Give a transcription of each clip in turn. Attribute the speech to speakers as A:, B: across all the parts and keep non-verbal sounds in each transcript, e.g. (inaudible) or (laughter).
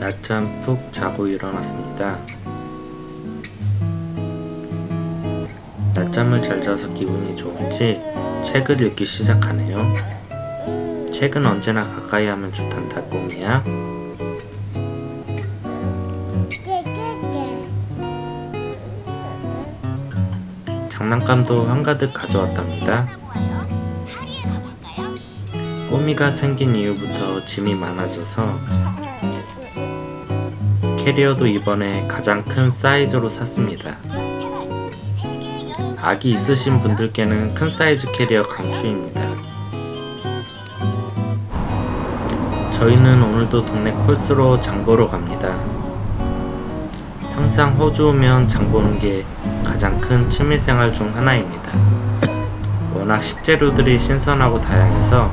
A: 낮잠 푹 자고 일어났습니다. 낮잠을 잘 자서 기분이 좋은지 책을 읽기 시작하네요. 책은 언제나 가까이 하면 좋단다 꿈이야. 장난감도 한가득 가져왔답니다. 꼬미가 생긴 이후부터 짐이 많아져서 캐리어도 이번에 가장 큰 사이즈로 샀습니다. 아기 있으신 분들께는 큰 사이즈 캐리어 강추입니다. 저희는 오늘도 동네 콜스로 장 보러 갑니다. 항상 호주 오면 장 보는 게 가장 큰 취미생활 중 하나입니다. 워낙 식재료들이 신선하고 다양해서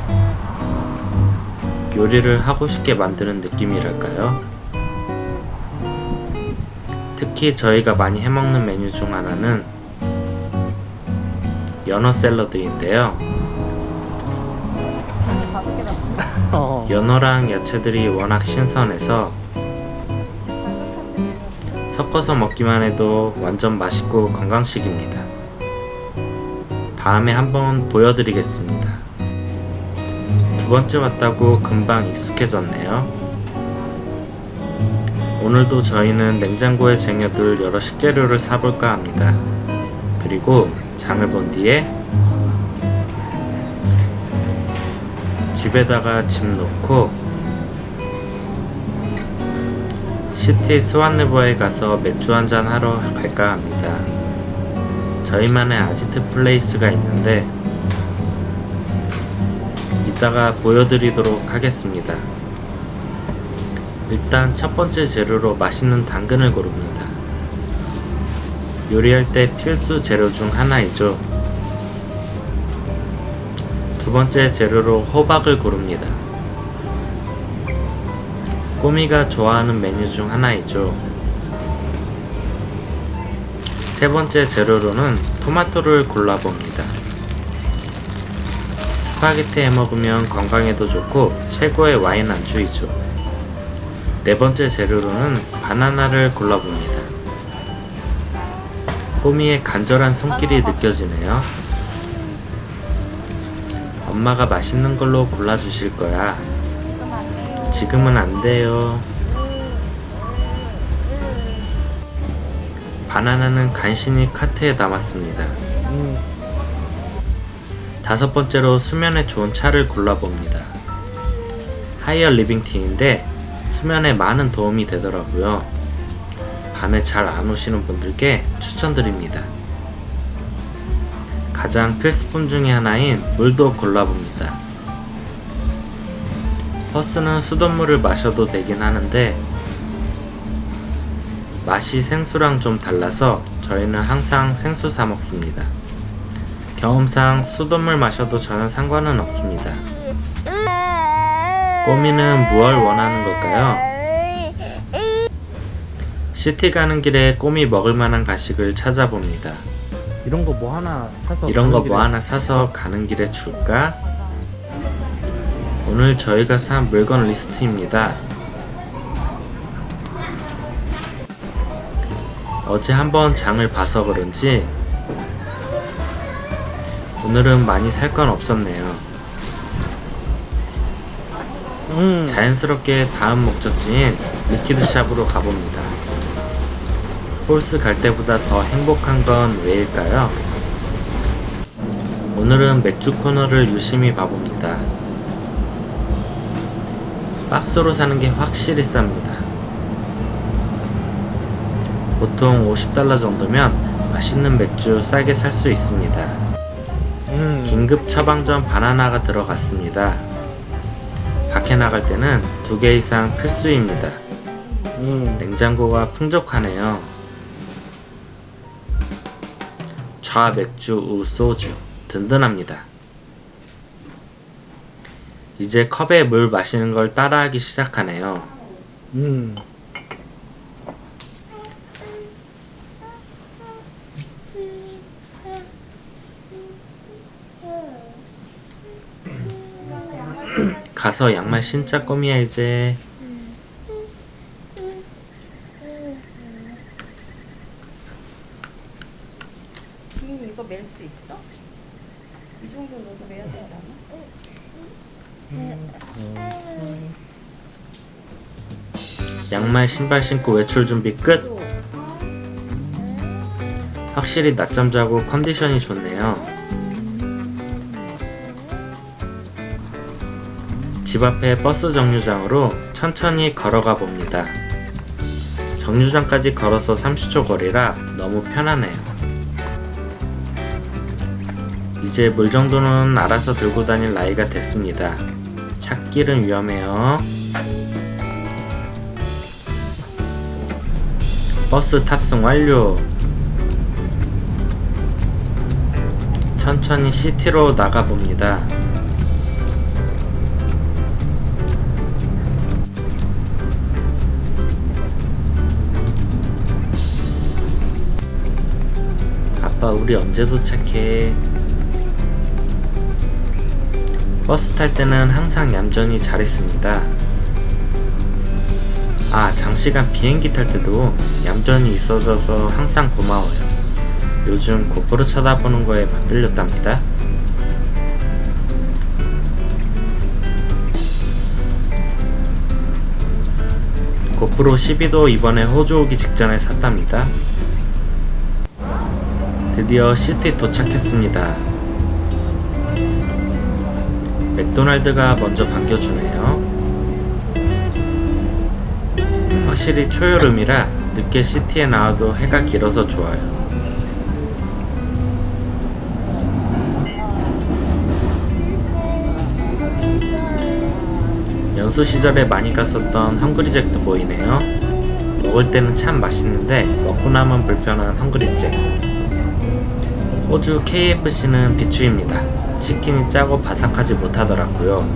A: 요리를 하고 싶게 만드는 느낌이랄까요? 특히 저희가 많이 해먹는 메뉴 중 하나는 연어 샐러드인데요. (laughs)
B: 어.
A: 연어랑 야채들이 워낙 신선해서 섞어서 먹기만 해도 완전 맛있고 건강식입니다. 다음에 한번 보여드리겠습니다. 두 번째 왔다고 금방 익숙해졌네요. 오늘도 저희는 냉장고에 쟁여둘 여러 식재료를 사볼까 합니다. 그리고 장을 본 뒤에 집에다가 짐 놓고 시티 스완네버에 가서 맥주 한잔 하러 갈까 합니다. 저희만의 아지트 플레이스가 있는데 이따가 보여드리도록 하겠습니다. 일단 첫 번째 재료로 맛있는 당근을 고릅니다. 요리할 때 필수 재료 중 하나이죠. 두 번째 재료로 호박을 고릅니다. 꼬미가 좋아하는 메뉴 중 하나이죠. 세 번째 재료로는 토마토를 골라봅니다. 스파게티 해 먹으면 건강에도 좋고 최고의 와인 안주이죠. 네 번째 재료로는 바나나를 골라봅니다. 꼬미의 간절한 손길이 느껴지네요. 엄마가 맛있는 걸로 골라주실 거야. 지금은 안 돼요. 바나나는 간신히 카트에 담았습니다.
B: 음.
A: 다섯 번째로 수면에 좋은 차를 골라봅니다. 하이어 리빙티인데 수면에 많은 도움이 되더라고요. 밤에 잘 안 오시는 분들께 추천드립니다. 가장 필수품 중에 하나인 물도 골라봅니다. 버스는 수돗물을 마셔도 되긴 하는데 맛이 생수랑 좀 달라서 저희는 항상 생수 사 먹습니다. 경험상 수돗물 마셔도 전혀 상관은 없습니다. 꼬미는 무얼 원하는 걸까요? 시티 가는 길에 꼬미 먹을 만한 가식을 찾아봅니다.
B: 이런 거 뭐 하나 사서
A: 이런 거뭐
B: 길에-
A: 하나 사서 가는 길에 줄까? 오늘 저희가 산 물건 리스트입니다. 어제 한번 장을 봐서 그런지 오늘은 많이 살 건 없었네요.
B: 음.
A: 자연스럽게 다음 목적지인 리퀴드샵으로 가봅니다. 홀스 갈 때보다 더 행복한 건 왜일까요? 오늘은 맥주 코너를 유심히 봐봅니다. 박스로 사는 게 확실히 쌉니다. 보통 50달러 정도면 맛있는 맥주 싸게 살 수 있습니다.
B: 음.
A: 긴급 처방전 바나나가 들어갔습니다. 밖에 나갈 때는 두 개 이상 필수입니다.
B: 음.
A: 냉장고가 풍족하네요. 좌 맥주 우 소주 든든합니다. 이제 컵에 물 마시는 걸 따라하기 시작하네요.
B: 음.
A: 가서 양말 신자 꼬미야 이제 지금 이거
C: 멜 수 있어? 이 정도 너도 매야 되지 않아?
A: 양말 신발 신고 외출 준비 끝 확실히 낮잠 자고 컨디션이 좋네요 집 앞에 버스 정류장으로 천천히 걸어가 봅니다 정류장까지 걸어서 30초 거리라 너무 편하네요 이제 물 정도는 알아서 들고 다닐 나이가 됐습니다 찾길은 위험해요 버스 탑승 완료. 천천히 시티로 나가 봅니다. 아빠, 우리 언제 도착해? 버스 탈 때는 항상 얌전히 잘했습니다. 아, 장시간 비행기 탈 때도 얌전히 있어줘서 항상 고마워요. 요즘 고프로 쳐다보는 거에 맛들렸답니다. 고프로 12도 이번에 호주 오기 직전에 샀답니다. 드디어 시티 도착했습니다. 맥도날드가 먼저 반겨주네요. 확실히 초여름이라 늦게 시티에 나와도 해가 길어서 좋아요. 연수 시절에 많이 갔었던 헝그리잭도 보이네요. 먹을 때는 참 맛있는데 먹고 나면 불편한 헝그리잭. 호주 KFC는 비추입니다. 치킨이 짜고 바삭하지 못하더라고요.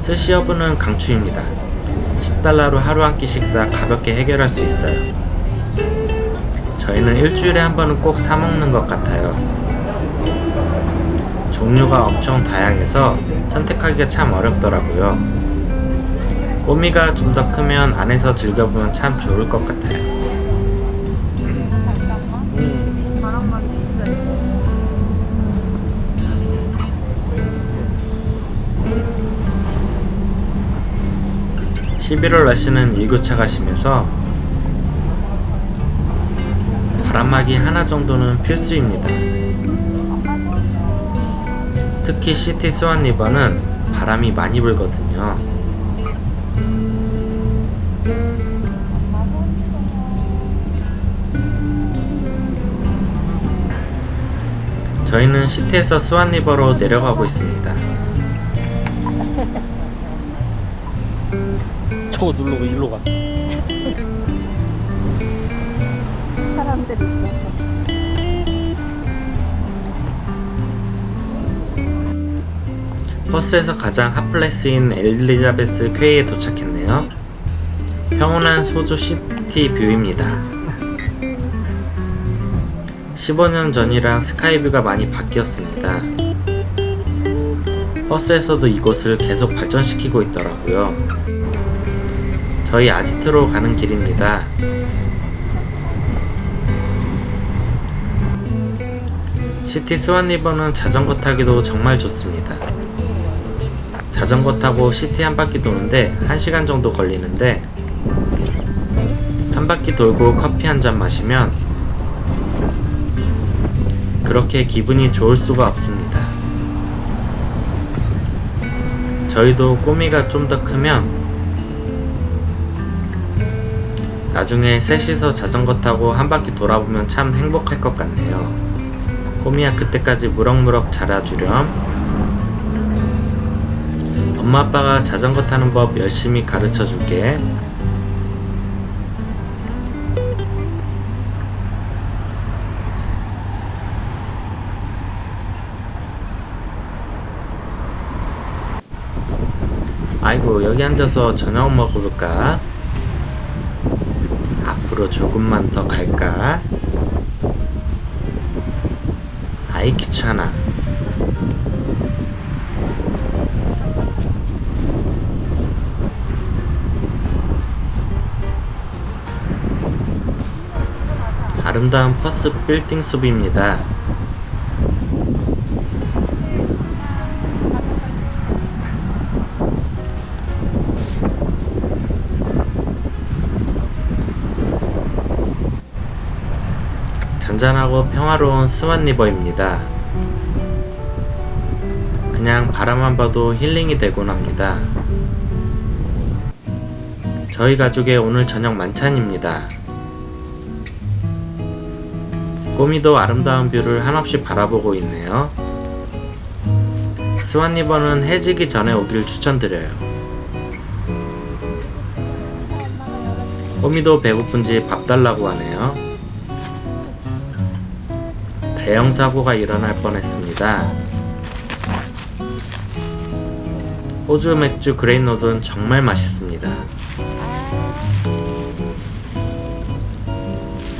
A: 스시어브는 강추입니다. 10달러로 하루 한 끼 식사 가볍게 해결할 수 있어요. 저희는 일주일에 한 번은 꼭 사먹는 것 같아요. 종류가 엄청 다양해서 선택하기가 참 어렵더라고요. 꼬미가 좀 더 크면 안에서 즐겨보면 참 좋을 것 같아요. 11월 날씨는 일교차가 심해서 바람막이 하나 정도는 필수입니다. 특히 시티 스완 리버는 바람이 많이 불거든요. 저희는 시티에서 스완 리버로 내려가고 있습니다. (laughs)
B: 저거 누르고 일로 가.
C: 사람들 있어서
A: 버스에서 가장 핫플레스인 엘리자베스 퀘이에 도착했네요. 평온한 소주 시티 뷰입니다. 15년 전이랑 스카이뷰가 많이 바뀌었습니다. 버스에서도 이곳을 계속 발전시키고 있더라고요. 저희 아지트로 가는 길입니다. 시티 스완리버는 자전거 타기도 정말 좋습니다. 자전거 타고 시티 한 바퀴 도는데 1시간 정도 걸리는데 한 바퀴 돌고 커피 한 잔 마시면 그렇게 기분이 좋을 수가 없습니다. 저희도 꼬미가 좀 더 크면 나중에 셋이서 자전거 타고 한 바퀴 돌아보면 참 행복할 것 같네요. 꼬미야 그때까지 무럭무럭 자라주렴. 엄마 아빠가 자전거 타는 법 열심히 가르쳐 줄게. 아이고 여기 앉아서 저녁 먹어볼까? 앞으로 조금만 더 갈까? 아이 귀찮아. 아름다운 퍼스 빌딩 숲입니다. 잔잔하고 평화로운 스완리버입니다. 그냥 바라만 봐도 힐링이 되곤 합니다. 저희 가족의 오늘 저녁 만찬입니다. 꼬미도 아름다운 뷰를 한없이 바라보고 있네요. 스완리버는 해지기 전에 오길 추천드려요. 꼬미도 배고픈지 밥 달라고 하네요. 대형 사고가 일어날 뻔했습니다. 호주 맥주 그레인노드는 정말 맛있습니다.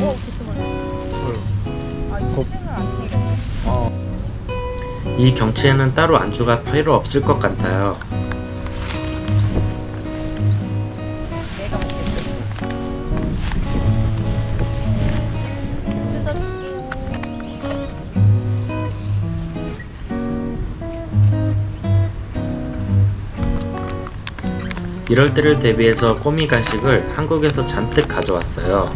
C: 어, 그때 아.
B: 어.
A: 이 경치에는 따로 안주가 필요 없을 것 같아요. 이럴 때를 대비해서 꼬미 간식을 한국에서 잔뜩 가져왔어요.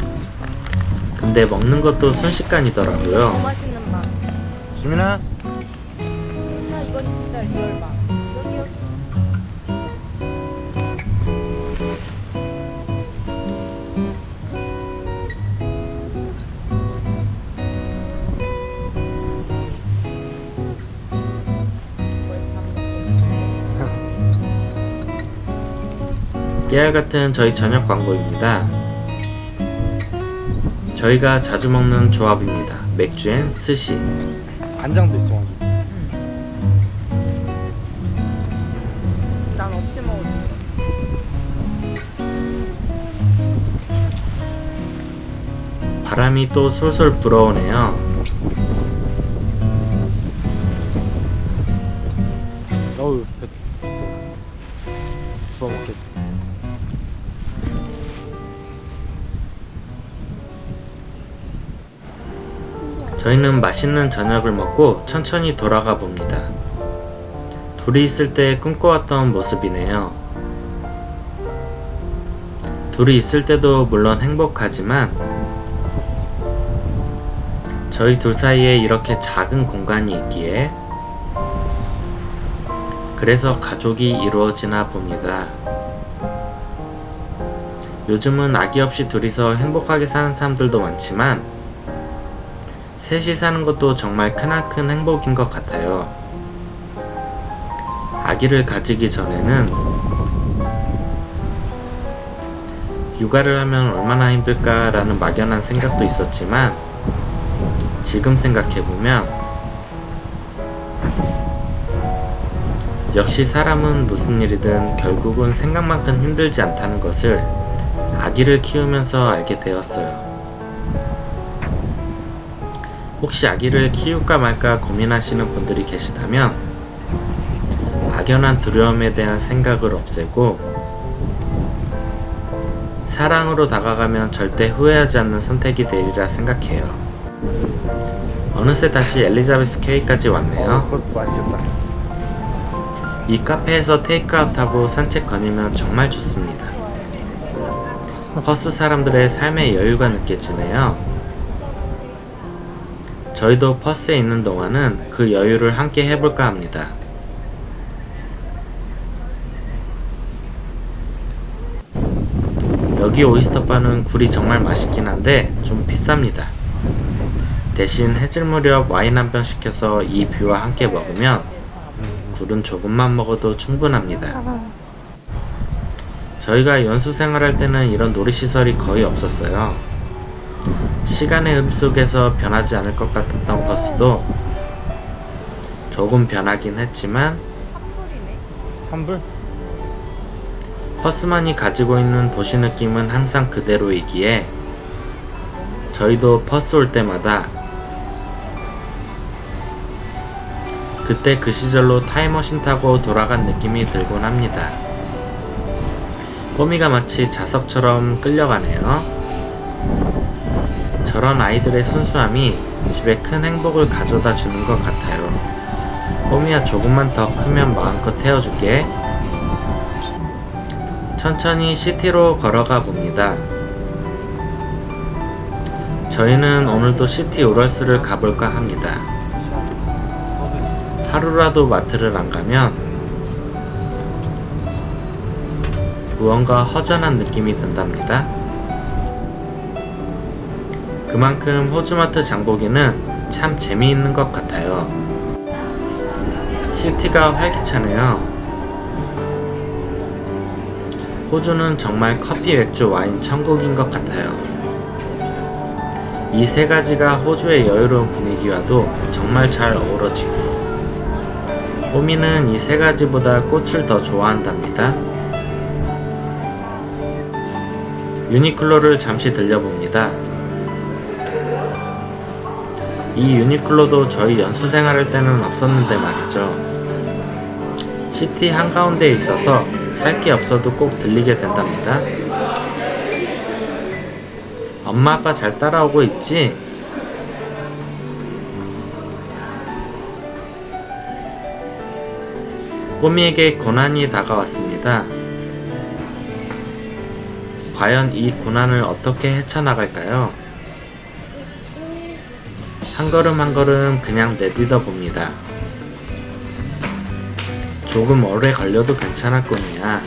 A: 근데 먹는 것도 순식간이더라고요.
C: 더 맛있는 맛.
B: 수민아
C: 진짜 이건 진짜 리얼 맛.
A: 깨알 같은 저희 저녁 광고입니다. 저희가 자주 먹는 조합입니다. 맥주엔 스시.
B: 간장도 있어가지고
C: 난 없이 먹을게.
A: 바람이 또 솔솔 불어오네요. 맛있는 저녁을 먹고 천천히 돌아가 봅니다. 둘이 있을 때 꿈꿔왔던 모습이네요. 둘이 있을 때도 물론 행복하지만 저희 둘 사이에 이렇게 작은 공간이 있기에 그래서 가족이 이루어지나 봅니다. 요즘은 아기 없이 둘이서 행복하게 사는 사람들도 많지만 셋이 사는 것도 정말 크나큰 행복인 것 같아요. 아기를 가지기 전에는 육아를 하면 얼마나 힘들까라는 막연한 생각도 있었지만 지금 생각해보면 역시 사람은 무슨 일이든 결국은 생각만큼 힘들지 않다는 것을 아기를 키우면서 알게 되었어요. 혹시 아기를 키울까 말까 고민하시는 분들이 계시다면 막연한 두려움에 대한 생각을 없애고 사랑으로 다가가면 절대 후회하지 않는 선택이 되리라 생각해요. 어느새 다시 엘리자베스 케이까지
B: 어,
A: 왔네요. 이 카페에서 테이크아웃하고 산책 거니면 정말 좋습니다. 퍼스 사람들의 삶의 여유가 느껴지네요. 저희도 퍼스에 있는 동안은 그 여유를 함께 해볼까 합니다. 여기 오이스터바는 굴이 정말 맛있긴 한데 좀 비쌉니다. 대신 해질 무렵 와인 한 병 시켜서 이 뷰와 함께 먹으면 굴은 조금만 먹어도 충분합니다. 저희가 연수 생활할 때는 이런 놀이시설이 거의 없었어요. 시간의 흡 속에서 변하지 않을 것 같았던 버스도 조금 변하긴 했지만
C: 3불이네.
B: 환불?
A: 버스만이 가지고 있는 도시 느낌은 항상 그대로이기에 저희도 버스 올 때마다 그때 그 시절로 타임머신 타고 돌아간 느낌이 들곤 합니다. 꼬미가 마치 자석처럼 끌려가네요. 저런 아이들의 순수함이 집에 큰 행복을 가져다 주는 것 같아요. 꼬미야 조금만 더 크면 마음껏 태워줄게. 천천히 시티로 걸어가 봅니다. 저희는 오늘도 시티 오럴스를 가볼까 합니다. 하루라도 마트를 안 가면 무언가 허전한 느낌이 든답니다. 그만큼 호주마트 장보기는 참 재미있는 것 같아요. 시티가 활기차네요. 호주는 정말 커피, 맥주, 와인 천국인 것 같아요. 이 세 가지가 호주의 여유로운 분위기와도 정말 잘 어우러지고, 호미는 이 세 가지보다 꽃을 더 좋아한답니다. 유니클로를 잠시 들려봅니다. 이 유니클로도 저희 연수 생활할 때는 없었는데 말이죠. 시티 한가운데에 있어서 살 게 없어도 꼭 들리게 된답니다. 엄마 아빠 잘 따라오고 있지? 꼬미에게 고난이 다가왔습니다. 과연 이 고난을 어떻게 헤쳐나갈까요? 한 걸음 한 걸음 그냥 내딛어 봅니다. 조금 오래 걸려도 괜찮았군요.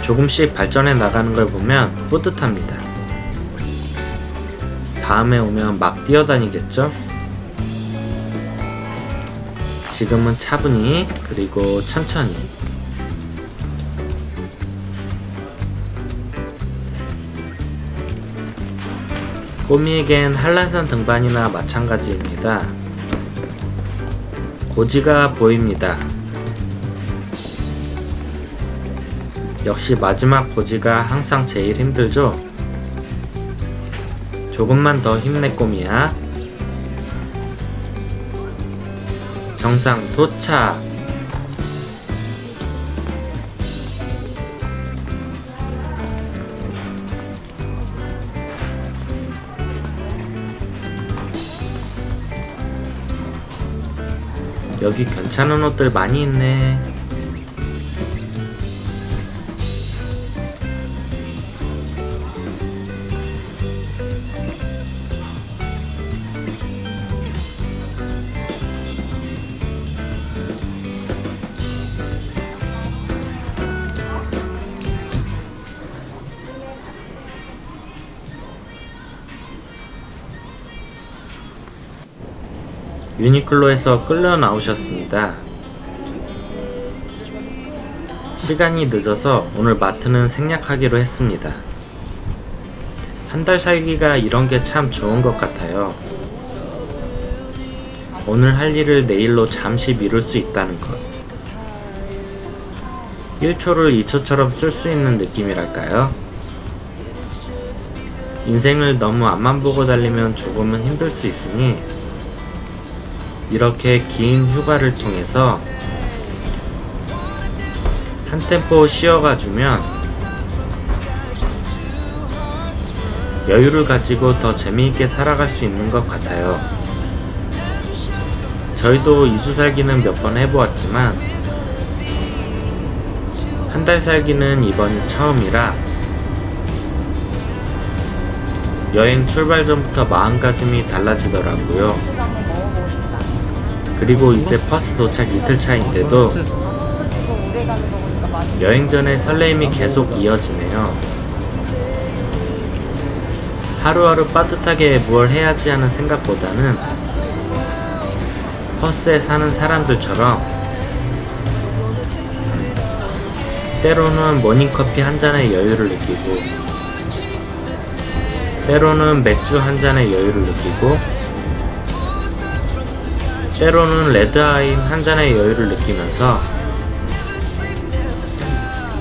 A: 조금씩 발전해 나가는 걸 보면 뿌듯합니다. 다음에 오면 막 뛰어다니겠죠? 지금은 차분히 그리고 천천히 꼬미에겐 한란산 등반이나 마찬가지입니다. 고지가 보입니다. 역시 마지막 고지가 항상 제일 힘들죠? 조금만 더 힘내 꼬미야. 정상 도착! 여기 괜찮은 옷들 많이 있네. 유니클로에서 끌려 나오셨습니다. 시간이 늦어서 오늘 마트는 생략하기로 했습니다. 한 달 살기가 이런 게 참 좋은 것 같아요. 오늘 할 일을 내일로 잠시 미룰 수 있다는 것. 1초를 2초처럼 쓸 수 있는 느낌이랄까요? 인생을 너무 앞만 보고 달리면 조금은 힘들 수 있으니 이렇게 긴 휴가를 통해서 한 템포 쉬어가 주면 여유를 가지고 더 재미있게 살아갈 수 있는 것 같아요. 저희도 2주 살기는 몇 번 해보았지만 한 달 살기는 이번이 처음이라 여행 출발 전부터 마음가짐이 달라지더라고요. 그리고 이제 퍼스 도착 이틀 차인데도. 여행 전에 설레임이 계속 이어지네요. 하루하루 빠듯하게 뭘 해야지 하는 생각보다는 퍼스에 사는 사람들처럼 때로는 모닝커피 한 잔의 여유를 느끼고 때로는 맥주 한 잔의 여유를 느끼고 때로는 레드아인 한 잔의 여유를 느끼면서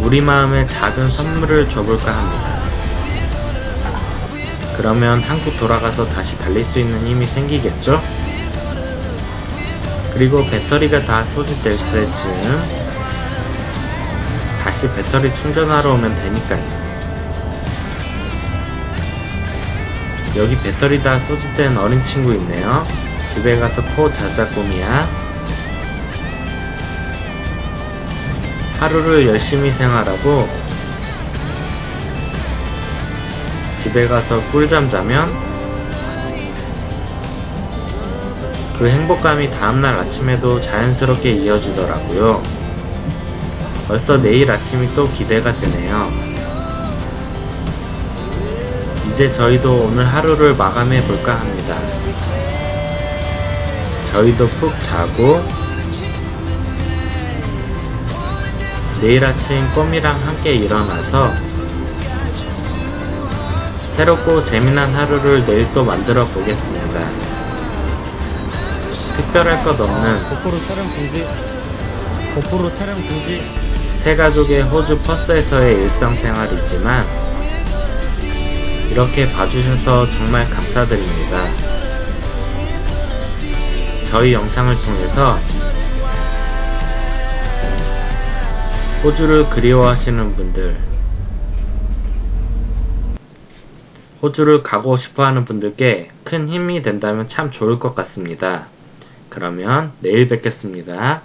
A: 우리 마음에 작은 선물을 줘볼까 합니다. 그러면 한국 돌아가서 다시 달릴 수 있는 힘이 생기겠죠? 그리고 배터리가 다 소진될 때쯤 다시 배터리 충전하러 오면 되니까요. 여기 배터리 다 소진된 어린 친구 있네요. 집에 가서 코 자자 꼬미야. 하루를 열심히 생활하고 집에 가서 꿀잠 자면 그 행복감이 다음날 아침에도 자연스럽게 이어지더라고요. 벌써 내일 아침이 또 기대가 되네요. 이제 저희도 오늘 하루를 마감해 볼까 합니다. 저희도 푹 자고 내일 아침 꼬미랑 함께 일어나서 새롭고 재미난 하루를 내일 또 만들어 보겠습니다. 특별할 것 없는
B: 고프로 촬영 중지. 고프로 촬영 중지.
A: 세 가족의 호주 퍼스에서의 일상생활이지만 이렇게 봐주셔서 정말 감사드립니다. 저희 영상을 통해서 호주를 그리워하시는 분들, 호주를 가고 싶어 하는 분들께 큰 힘이 된다면 참 좋을 것 같습니다. 그러면 내일 뵙겠습니다.